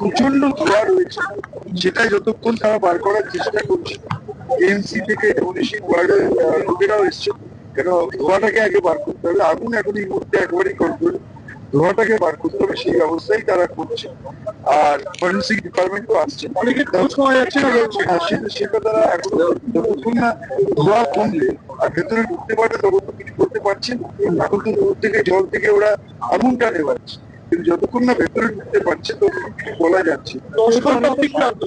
প্রচণ্ড রয়েছে সেটা যতক্ষণ তারা বার করার চেষ্টা করছে এমসি থেকে লোকেরাও এসছে। কেন, ধোঁয়াটাকে আগে বার করতে হবে। আগুন এখন এই মুহূর্তে একেবারেই কন্ট্রোল ধোঁয়াটাকে বার করতে হবে, সেই ব্যবস্থাই তারা করছে। আর ফরেন্সিক ডিপার্টমেন্টও আসছে। অনেকে খোঁজ পাওয়া যাচ্ছে না। হ্যাঁ, সেটা সেটা তারা এখন যতক্ষণ না ধোয়া কমলে আর ভেতরে ঢুকতে পারে তত কিছু করতে পারছেন এখন তো দূর থেকে জল থেকে ওরা আগুনটা নেওয়াচ্ছে কিন্তু যতক্ষণ না ভেতরে ঢুকতে পারছে ততক্ষণ কিছু বলা যাচ্ছে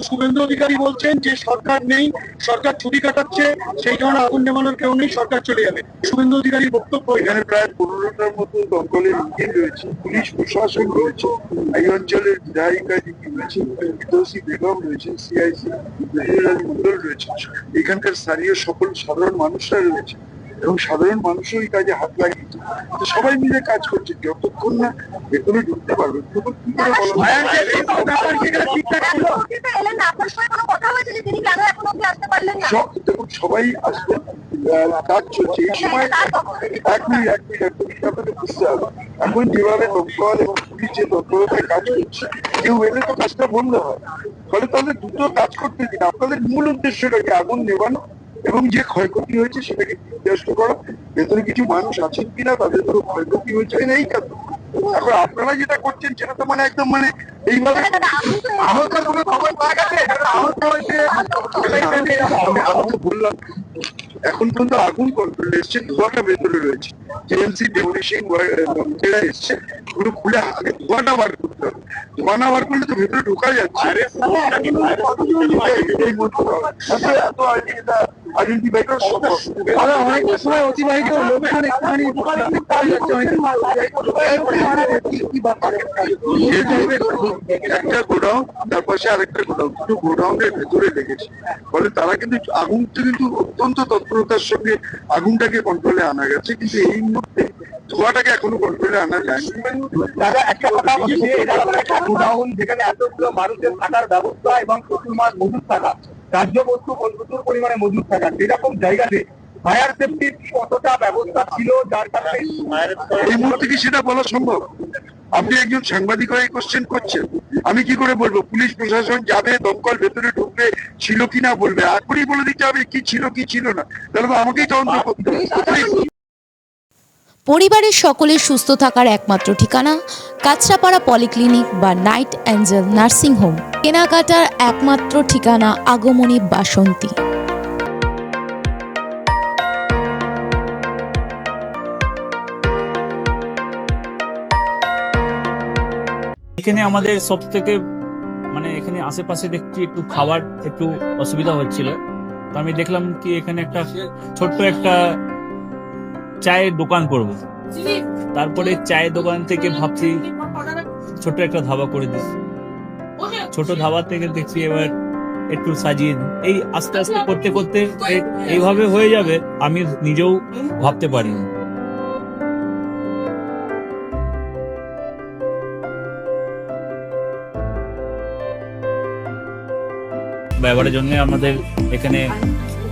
শুভেন্দু অধিকারী বলছেন যে সরকার নেই সরকার ছুটি কাটাচ্ছে সেই কারণে আগুন নেমানোর কেউ নেই সরকার চলে যাবে। শুভেন্দু অধিকারীর বক্তব্য এখানে। প্রায় পনেরোটার মতো দমকলের ইঞ্জিন রয়েছে পুলিশ প্রশাসন রয়েছে এই অঞ্চলের বিধায়িকা যিনি রয়েছে ফিরদৌসী বেগম রয়েছে সিআইসি মন্ডল রয়েছে এখানকার স্থানীয় সকল সাধারণ মানুষরা রয়েছে। এবং সাধারণ মানুষও এই কাজে হাত লাগিয়েছে তো সবাই মিলে কাজ করছে যতক্ষণ না ভেতরে ঢুকতে পারবে। কি করে বলা যায়? ভাইয়ার যে এই ব্যাপার সেখানে ঠিকঠাক ছিল? অফিসে এলেন না আপনার সঙ্গে কোনো কথা হয়েছে যে তিনি কেন এখন অব্দি আসতে পারলেন না? সব দেখুন সবাই আসবে কাজ চলছে এই সময় এক মিনিট এক মিনিট এক মিনিট আপনাকে বুঝতে হবে। এখন যেভাবে দমকল এবং পুলিশ যে তৎপরতায় কাজ করছে কেউ এলে তো কাজটা বন্ধ হয়। ফলে তাহলে দুটো কাজ করতে দিন। আপনাদের মূল উদ্দেশ্যটা কি আগুন নেবানো এবং যে ক্ষয়ক্ষতি হয়েছে সেটাকে নির্দিষ্ট করা ভেতরে কিছু মানুষ আছেন কিনা তাদের কোনো ক্ষয়ক্ষতি হয়েছে এই কাজ এখন আপনারা যেটা করছেন সেটা তো মানে একদম মানে এইভাবে আহত কোনো খবর পাওয়া গেছে আহত হয়েছে আমাকে বললাম এখন পর্যন্ত আগুন কন্ট্রোল এসছে ধোয়াটা ভেতরে রয়েছে জেএমসি ডেমোলিশন যেটা এসছে ওগুলো খুলে আগে ধোয়াটা বার করতে হবে ধোয়া না বার করলে তো ভেতরে ঢোকা যাচ্ছে আইডেন্টিফাই করা। সম্ভব দাদা অনেকটা সময় অতিবাহিত একটুখানি একটা গোডাউন তার পাশে আরেকটা গোডাউন। দুটো গোডাউনের ভেতরে লেগেছে। ফলে তারা কিন্তু আগুনটা কিন্তু অত্যন্ত তৎপরতার সঙ্গে আগুনটাকে কন্ট্রোলে আনা গেছে। কিন্তু এই মুহূর্তে ধোঁয়াটাকে এখনও কন্ট্রোলে আনা যায়নি দাদা একটা কথা হচ্ছে একটা গোডাউন যেখানে এতগুলো মানুষের থাকার ব্যবস্থা এবং প্রচুর মাছ মজুদ থাকা। রাজ্য প্রচুর পরিমাণে মজুদ থাকা। সেরকম জায়গাতে ফায়ার সেফটির কতটা ব্যবস্থা ছিল যার কারণে এই মুহূর্তে কি সেটা বলা সম্ভব? আপনি একজন সাংবাদিক হয়ে কোশ্চেন করছেন। আমি কি করে বলব? পুলিশ প্রশাসন যাবে দমকল ভেতরে ঢুকবে ছিল কি না বলবে? এখনই বলে দিতে হবে কি ছিল কি ছিল না। তাহলে তো আমাকেই তদন্ত করতে হবে। পরিবারের সকলের সুস্থ থাকার একমাত্র ঠিকানা কাছড়াপাড়া পলিক্লিনিক বা নাইট অ্যাঞ্জেল নার্সিং হোম। কেনাকাটার একমাত্র ঠিকানা আগমনী বাসন্তী। এখানে আমাদের সব থেকে মানে এখানে আশেপাশে দেখছি একটু খাবার, একটু অসুবিধা হচ্ছিল। তো আমি দেখলাম কি এখানে একটা ছোট্ট একটা চায়ের দোকান করব। তারপরে চায়ের দোকান থেকে ভাবছি ছোট একটা ধাবা করে দিই। ছোট ধাবা থেকে দেখছি এবার একটু সাজিয়ে। এই আস্তে আস্তে করতে করতে এইভাবে হয়ে যাবে আমি নিজেও ভাবতে পারিনি ব্যবহারের জন্য আমাদের এখানে